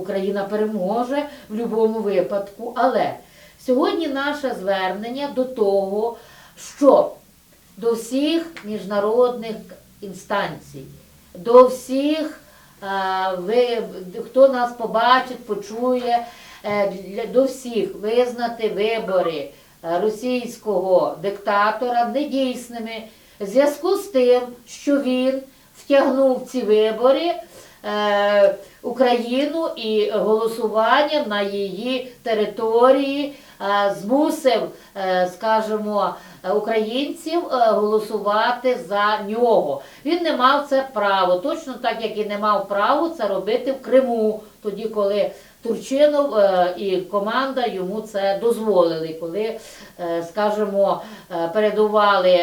Україна переможе в будь-якому випадку. Але сьогодні наше звернення до того, що до всіх міжнародних інстанцій, до всіх, е, хто нас побачить, почує, е, до всіх визнати вибори е, російського диктатора недійсними в зв'язку з тим, що він втягнув ці вибори Україну і голосування на її території е, змусив, е, скажімо, е, українців е, голосувати за нього. Він не мав це право, точно так як і не мав право це робити в Криму, тоді коли Турчинов е, і команда йому це дозволили, коли, е, скажімо, е, передували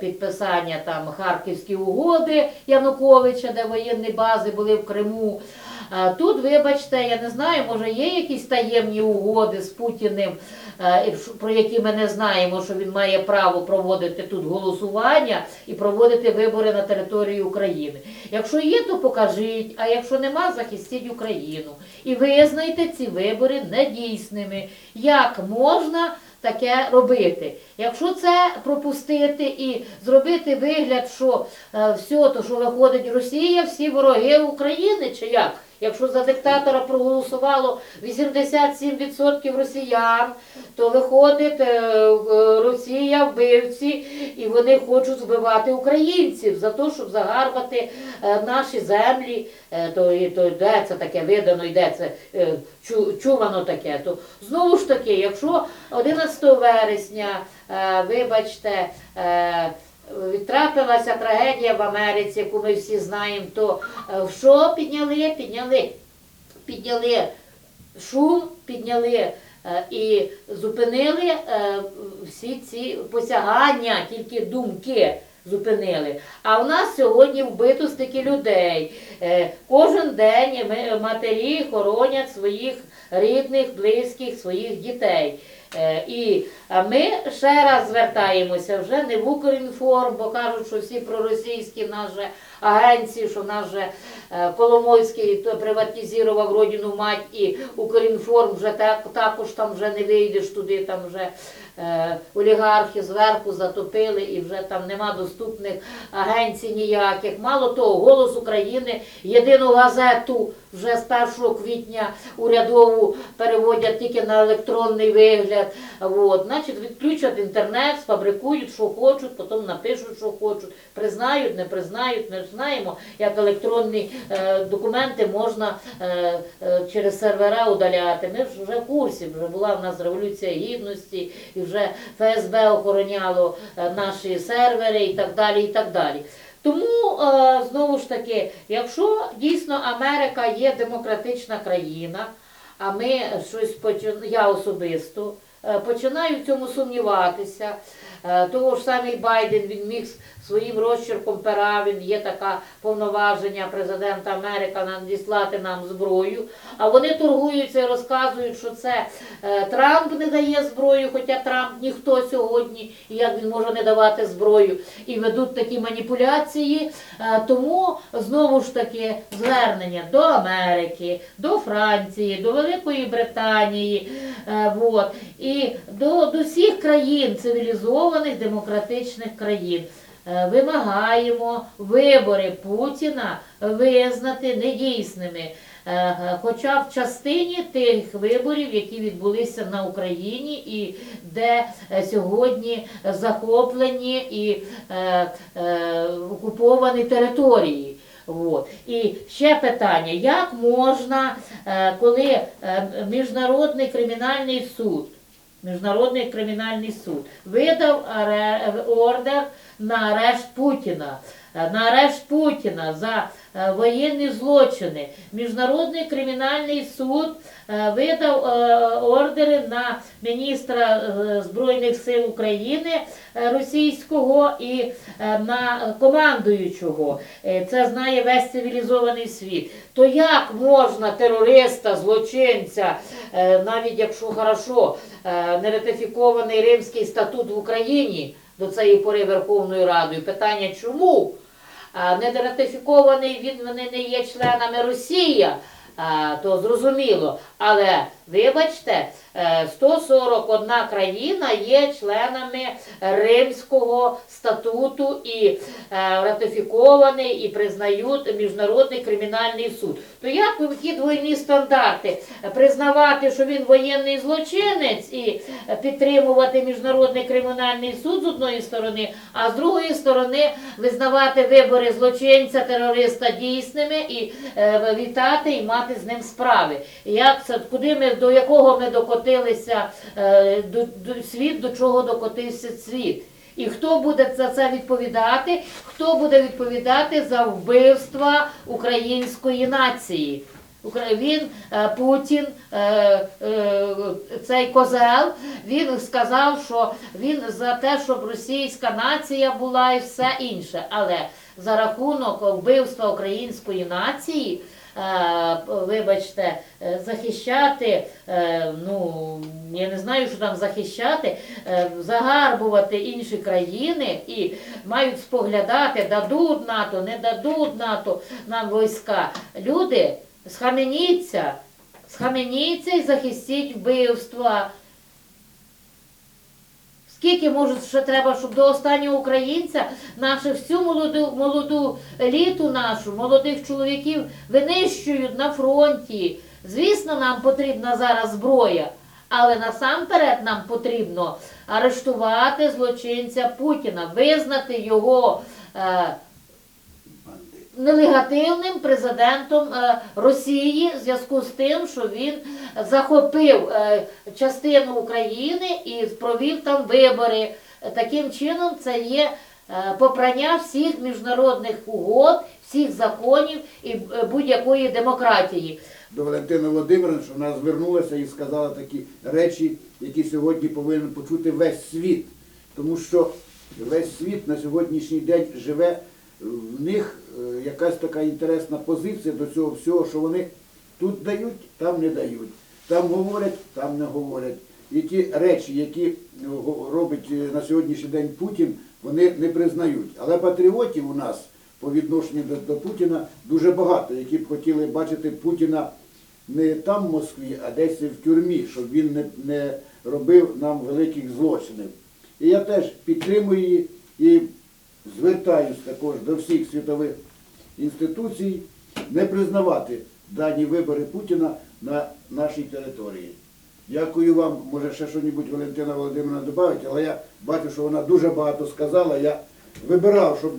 підписання там Харківські угоди Януковича, де воєнні бази були в Криму. Тут, вибачте, я не знаю, може є якісь таємні угоди з Путіним, е, про які ми не знаємо, що він має право проводити тут голосування і проводити вибори на території України. Якщо є, то покажіть, а якщо нема, захистіть Україну. І визнайте ці вибори недійсними. Як можна таке робити? Якщо це пропустити і зробити вигляд, що е, все, то що виходить Росія, всі вороги України, чи як? Якщо за диктатора проголосувало 87% росіян, то виходить е, е, Росія вбивці, і вони хочуть вбивати українців за те, щоб загарбати е, наші землі. То, і- то де це таке видано, і де це чу- чувано таке. То знову ж таки, якщо 11 вересня, вибачте, е, Трапилася трагедія в Америці, яку ми всі знаємо, то е, що підняли? Підняли, підняли шум, підняли е, і зупинили е, всі ці посягання, тільки думки зупинили. А в нас сьогодні вбито стільки людей. Кожен день матері хоронять своїх рідних, близьких, своїх дітей. Е, І ми ще раз звертаємося вже не в Укрінформ, бо кажуть, що всі проросійські же агенції, що в нас же Коломойський приватизував родину мать і Укрінформ вже так, також там вже не вийдеш туди, там вже е, олігархи зверху затопили і вже там нема доступних агенцій ніяких. Мало того, голос України, єдину газету вже з 1 квітня урядову переводять тільки на електронний вигляд. От. Значить, відключать інтернет, сфабрикують, що хочуть, потім напишуть, що хочуть. Признають, не признають. Ми ж знаємо, як електронні е, документи можна е, е, через сервера удаляти. Ми ж вже в курсі, вже була в нас революція гідності, і вже ФСБ охороняло е, наші сервери і так далі. і так далі. Тому е, знову ж таки, якщо дійсно Америка є демократична країна, а ми щось я особисто е, починаю в цьому сумніватися. Е, Того ж самий Байден він міг своїм розчерком пера, він є така повноваження президента Америки надіслати нам зброю. А вони торгуються і розказують, що це е, Трамп не дає зброю, хоча Трамп ніхто сьогодні, і як він може не давати зброю, і ведуть такі маніпуляції. Е, Тому знову ж таки звернення до Америки, до Франції, до Великої Британії, е, вот, і до, до всіх країн, цивілізованих демократичних країн. Е, Вимагаємо вибори Путіна визнати недійсними. Е, Хоча в частині тих виборів, які відбулися на Україні, і де е, сьогодні захоплені і е, е, окуповані території. От. І ще питання: як можна, е, коли е, Міжнародний кримінальний суд, Міжнародний кримінальний суд. Видав ордер на арешт Путіна, на арешт Путіна за е, воєнні злочини. Міжнародний кримінальний суд е, видав е, ордери на міністра Збройних сил України російського і на командуючого. Це знає весь цивілізований світ. То як можна терориста, злочинця, навіть якщо хорошо е, не ратифікований Римський статут в Україні до цієї пори Верховною Радою, питання чому? А не ратифікований він, вони не є членами Росія. то зрозуміло. Але вибачте, е, 141 країна є членами Римського статуту і е, ратифікований і признають Міжнародний кримінальний суд. То як ви ті двойні стандарти Е, признавати, що він воєнний злочинець і е, підтримувати Міжнародний кримінальний суд з одної сторони, а з другої сторони визнавати вибори злочинця, терориста дійсними і е, вітати і мати з ним справи. Як це, куди ми до якого ми докотилися, е, до, до світ, до чого докотився світ? І хто буде за це відповідати? Хто буде відповідати за вбивства української нації? Він, е, Путін, е, цей козел, він сказав, що він за те, щоб російська нація була і все інше. Але за рахунок вбивства української нації, вибачте, е, захищати, е, ну я не знаю, що там захищати, е, загарбувати інші країни і мають споглядати, дадуть НАТО, не дадуть НАТО нам війська. Люди, схаменіться, схаменіться і захистіть вбивства. Скільки може ще треба, щоб до останнього українця нашу всю молоду, молоду еліту нашу, молодих чоловіків винищують на фронті. Звісно, нам потрібна зараз зброя, але насамперед нам потрібно арештувати злочинця Путіна, визнати його е, нелегативним президентом е, Росії в зв'язку з тим, що він захопив е, частину України і провів там вибори. Таким чином, це є е, попрання всіх міжнародних угод, всіх законів і будь-якої демократії. до Валентини Володимирівни, що вона звернулася і сказала такі речі, які сьогодні повинен почути весь світ. Тому що весь світ на сьогоднішній день живе, в них е, якась така інтересна позиція до цього всього, що вони тут дають, там не дають, там говорять, там не говорять. І ті речі, які е, робить е, на сьогоднішній день Путін, вони не признають. Але патріотів у нас по відношенню до, до Путіна дуже багато, які б хотіли бачити Путіна не там в Москві, а десь в тюрмі, щоб він не, не робив нам великих злочинів. І я теж підтримую її і звертаюсь також до всіх світових інституцій не признавати дані вибори Путіна на нашій території. Дякую вам. Може ще щось Валентина Володимирівна додавить, але я бачу, що вона дуже багато сказала. Я вибирав, щоб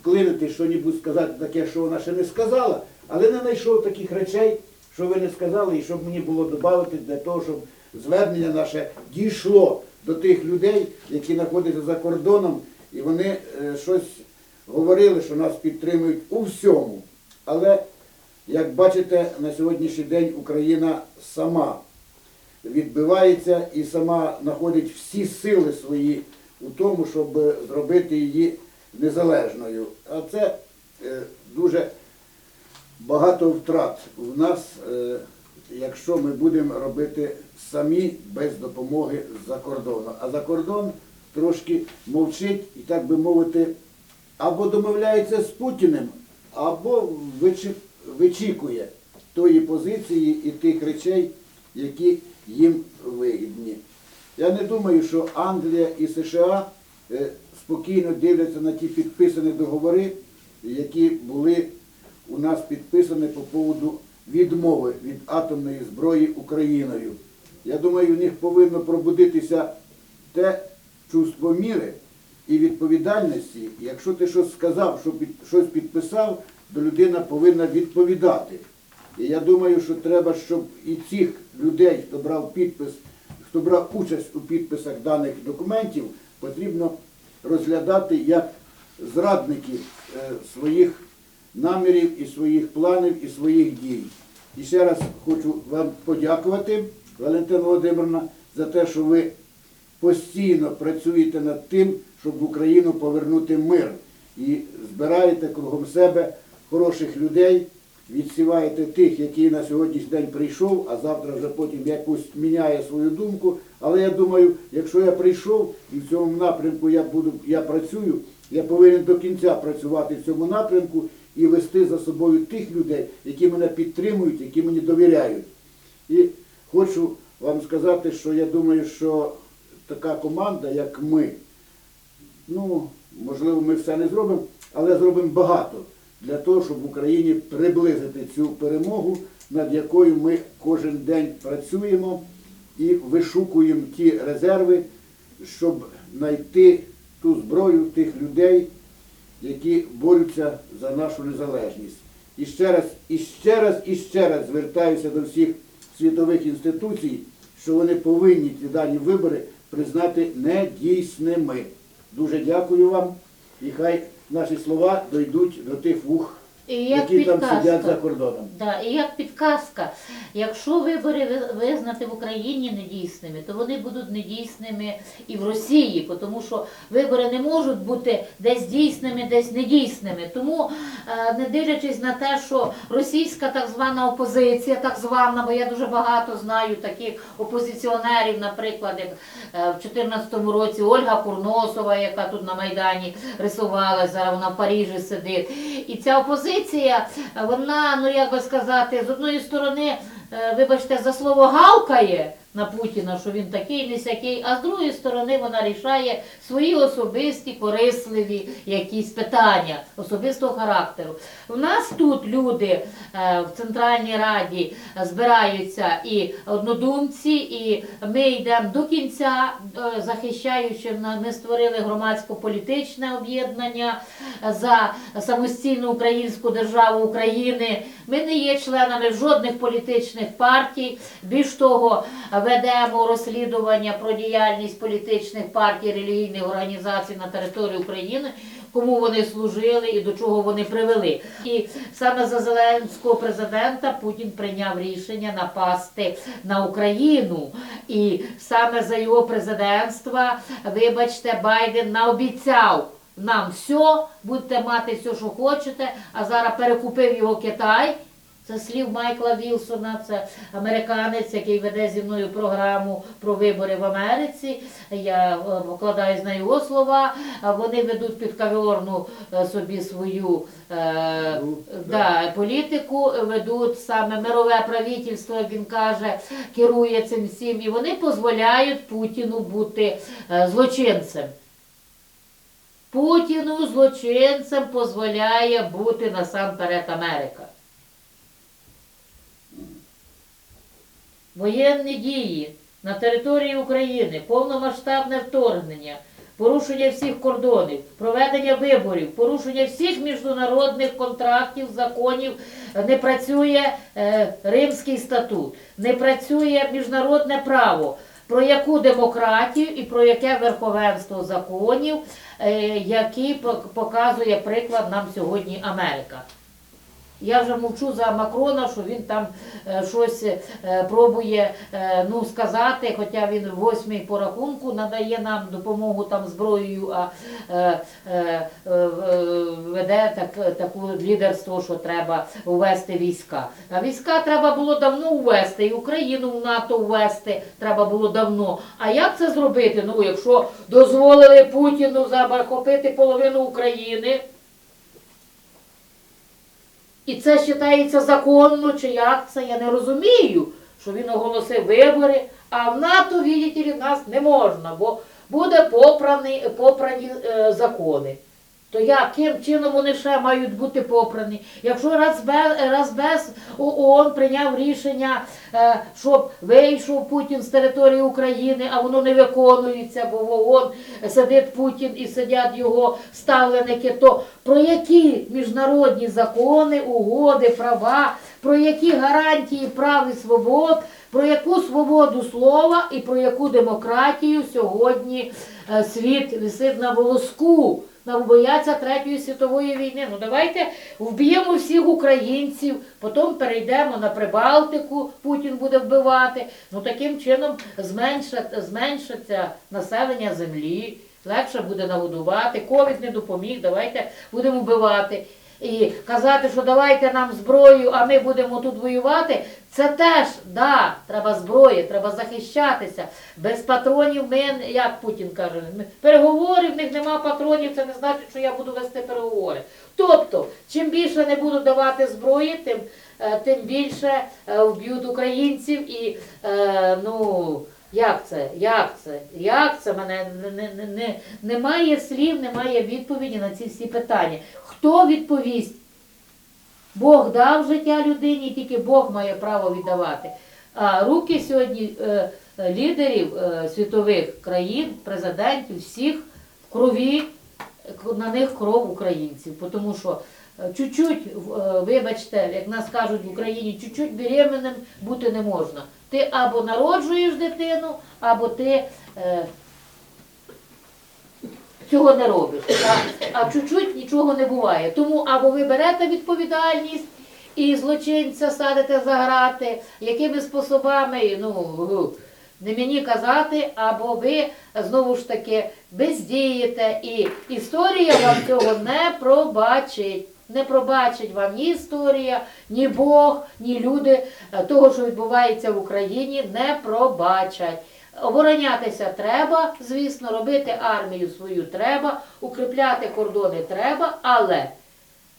вклинити щось сказати таке, що вона ще не сказала, але не знайшов таких речей, що ви не сказали, і щоб мені було додати для того, щоб звернення наше дійшло до тих людей, які знаходяться за кордоном, і вони е, щось говорили, що нас підтримують у всьому. Але, як бачите, на сьогоднішній день Україна сама відбивається і сама знаходить всі сили свої у тому, щоб зробити її незалежною. А це е, дуже багато втрат в нас, е, якщо ми будемо робити самі без допомоги з-за кордону. А за кордон трошки мовчить і, так би мовити, або домовляється з Путіним, або вичікує тої позиції і тих речей, які їм вигідні. Я не думаю, що Англія і США е, спокійно дивляться на ті підписані договори, які були у нас підписані по поводу відмови від атомної зброї Україною. Я думаю, в них повинно пробудитися те чувство міри і відповідальності. Якщо ти щось сказав, що під, щось підписав, то людина повинна відповідати. І я думаю, що треба, щоб і цих людей, хто брав підпис, хто брав участь у підписах даних документів, потрібно розглядати як зрадників е, своїх намірів і своїх планів і своїх дій. І ще раз хочу вам подякувати, Валентина Володимирівна, за те, що ви постійно працюєте над тим, щоб в Україну повернути мир. І збираєте кругом себе хороших людей, відсіваєте тих, які на сьогоднішній день прийшов, а завтра вже потім якусь міняє свою думку. Але я думаю, якщо я прийшов і в цьому напрямку я буду, я працюю, я повинен до кінця працювати в цьому напрямку і вести за собою тих людей, які мене підтримують, які мені довіряють. І хочу вам сказати, що я думаю, що така команда, як ми, ну, можливо, ми все не зробимо, але зробимо багато для того, щоб в Україні приблизити цю перемогу, над якою ми кожен день працюємо і вишукуємо ті резерви, щоб знайти ту зброю тих людей, які борються за нашу незалежність. І ще раз, і ще раз, і ще раз звертаюся до всіх світових інституцій, що вони повинні ці дані вибори признати недійсними. Дуже дякую вам, і хай наші слова дійдуть до тих вух, І як які там підказка. сидять за кордоном. Да, і як підказка, якщо вибори визнати в Україні недійсними, то вони будуть недійсними і в Росії, тому що вибори не можуть бути десь дійсними, десь недійсними. Тому, е, не дивлячись на те, що російська так звана опозиція, так звана, бо я дуже багато знаю таких опозиціонерів, наприклад, як е, в 2014 році Ольга Курносова, яка тут на Майдані рисувалася, зараз вона в Парижі сидить. І ця опозиція, вона, ну як би сказати, з одної сторони, е, вибачте, за слово гавкає на Путіна, що він такий, не сякий, а з другої сторони вона рішає свої особисті, корисливі якісь питання особистого характеру. У нас тут люди е, в Центральній Раді збираються і однодумці, і ми йдемо до кінця, е, захищаючи, ми створили громадсько-політичне об'єднання за самостійну українську державу України. Ми не є членами жодних політичних партій. Більш того, ведемо розслідування про діяльність політичних партій, релігійних організацій на території України. Кому вони служили і до чого вони привели, і саме за зеленського президента Путін прийняв рішення напасти на Україну, і саме за його президентства, вибачте, Байден наобіцяв нам все, будете мати все, що хочете, а зараз перекупив його Китай. Це слів Майкла Вілсона, це американець, який веде зі мною програму про вибори в Америці. Я е, покладаюсь на його слова. Вони ведуть підкаверну е, собі свою е, да, політику, ведуть саме мирове правительство, як він каже, керує цим всім, і вони дозволяють Путіну бути е, злочинцем. Путіну злочинцем дозволяє бути насамперед Америка. Воєнні дії на території України, повномасштабне вторгнення, порушення всіх кордонів, проведення виборів, порушення всіх міжнародних контрактів, законів, не працює е, Римський статут, не працює міжнародне право. Про яку демократію і про яке верховенство законів, е, які пок- показує приклад нам сьогодні Америка. Я вже мовчу за Макрона, що він там е, щось е, пробує е, ну, сказати, хоча він восьмий по рахунку надає нам допомогу там зброєю, а веде так, таку лідерство, що треба ввести війська. А війська треба було давно ввести, і Україну в НАТО ввести треба було давно. А як це зробити? Ну, якщо дозволили Путіну захопити половину України. І це вважається законно, чи як це, я не розумію, що він оголосив вибори, а в НАТО, видите нас не можна, бо буде попрані, попрані е, закони. То яким чином вони ще мають бути попрані? Якщо Радбез ООН прийняв рішення, е, щоб вийшов Путін з території України, а воно не виконується, бо в ООН сидить Путін і сидять його ставленики, то про які міжнародні закони, угоди, права, про які гарантії прав і свобод, про яку свободу слова і про яку демократію сьогодні е, світ висить на волоску. Нам бояться Третьої світової війни. Ну давайте вб'ємо всіх українців, потім перейдемо на Прибалтику, Путін буде вбивати. Ну таким чином зменшать, зменшиться населення землі, легше буде нагодувати. Ковід не допоміг, давайте будемо вбивати. І казати, що давайте нам зброю, а ми будемо тут воювати, це теж, да, треба зброї, треба захищатися. Без патронів ми, як Путін каже, переговорів, в них нема патронів, це не значить, що я буду вести переговори. Тобто, чим більше не буду давати зброї, тим, е, тим більше е, вб'ють українців і е, ну. Як це? Як це? Як це? Мене не, не, не, не, немає слів, немає відповіді на ці всі питання. Хто відповість? Бог дав життя людині, тільки Бог має право віддавати. А руки сьогодні е, е, лідерів е, світових країн, президентів, всіх в крові, на них кров українців. Тому що е, чуть-чуть, е, вибачте, як нас кажуть в Україні, чуть-чуть беременним бути не можна. Ти або народжуєш дитину, або ти е, цього не робиш. А, чуть-чуть нічого не буває. Тому або ви берете відповідальність і злочинця садите за грати, якими способами, ну, не мені казати, або ви знову ж таки бездієте, і історія вам цього не пробачить. Не пробачить вам ні історія, ні Бог, ні люди того, що відбувається в Україні, не пробачать. Оборонятися треба, звісно, робити армію свою треба, укріпляти кордони треба, але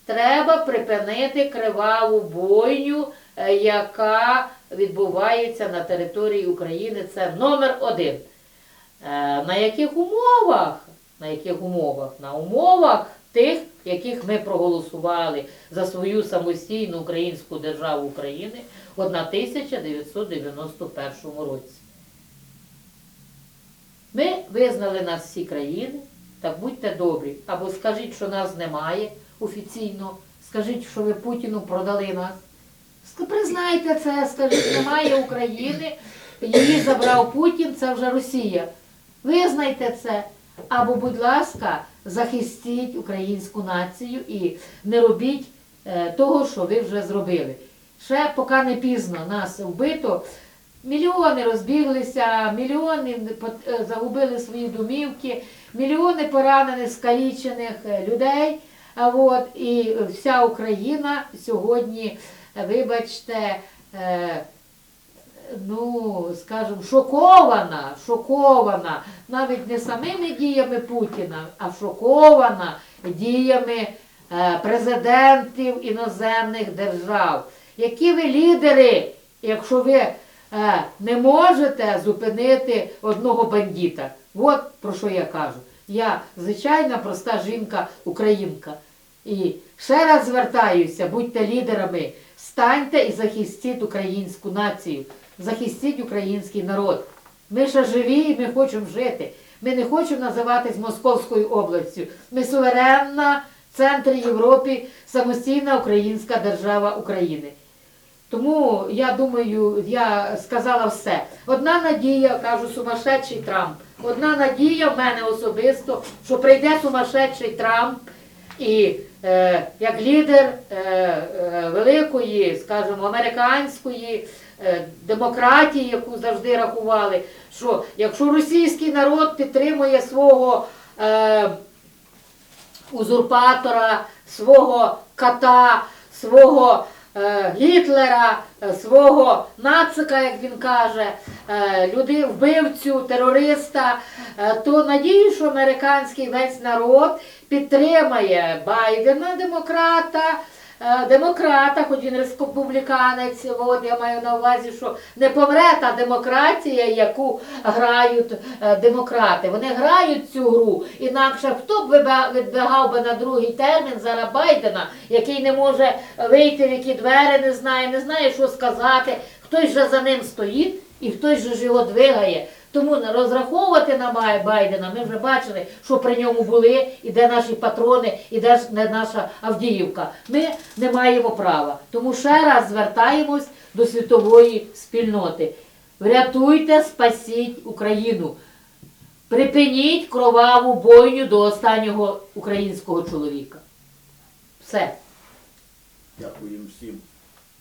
треба припинити криваву бойню, е, яка відбувається на території України. Це номер один. Е, На яких умовах? На яких умовах? На умовах тих, яких ми проголосували за свою самостійну українську державу України в 1991 році. Ми визнали нас всі країни, так будьте добрі. Або скажіть, що нас немає офіційно, скажіть, що ви Путіну продали нас. Признайте це, скажіть, немає України, її забрав Путін, це вже Росія. Визнайте це. Або, будь ласка, захистіть українську націю і не робіть е, того, що ви вже зробили. Ще поки не пізно нас вбито, Мільйони розбіглися, мільйони е, загубили свої домівки, мільйони поранених, скалічених е, людей. От, і вся Україна сьогодні, е, вибачте, ну, скажімо, шокована, шокована навіть не самими діями Путіна, а шокована діями президентів іноземних держав. Які ви лідери, якщо ви не можете зупинити одного бандита? От про що я кажу. Я звичайна проста жінка, українка. І ще раз звертаюся, будьте лідерами, станьте і захистіть українську націю, захистіть український народ. Ми ще живі і ми хочемо жити. Ми не хочемо називатись Московською областю. Ми суверенна в центрі Європи, самостійна українська держава України. Тому я думаю, я сказала все. Одна надія, кажу, сумасшедший Трамп. Одна надія в мене особисто, що прийде сумасшедший Трамп і е, як лідер е, е, великої, скажімо, американської е, демократії, яку завжди рахували, що якщо російський народ підтримує свого е, узурпатора, свого кота, свого Гітлера, е, свого нацика, як він каже, е, люди, вбивцю, терориста, е, то надію, що американський весь народ підтримає Байдена, демократа. Е, Демократа, хоч він республіканець, от я маю на увазі, що не помре та демократія, яку грають е, демократи. Вони грають цю гру. Інакше хто б відбігав би на другий термін зараз Байдена, який не може вийти в які двері, не знає, не знає, що сказати. Хтось же за ним стоїть і хтось же його двигає. Тому розраховувати на Байдена ми вже бачили, що при ньому були, і де наші патрони, і де наша Авдіївка. Ми не маємо права. Тому ще раз звертаємось до світової спільноти. Врятуйте, спасіть Україну. Припиніть кроваву бойню до останнього українського чоловіка. Все. Дякуємо всім.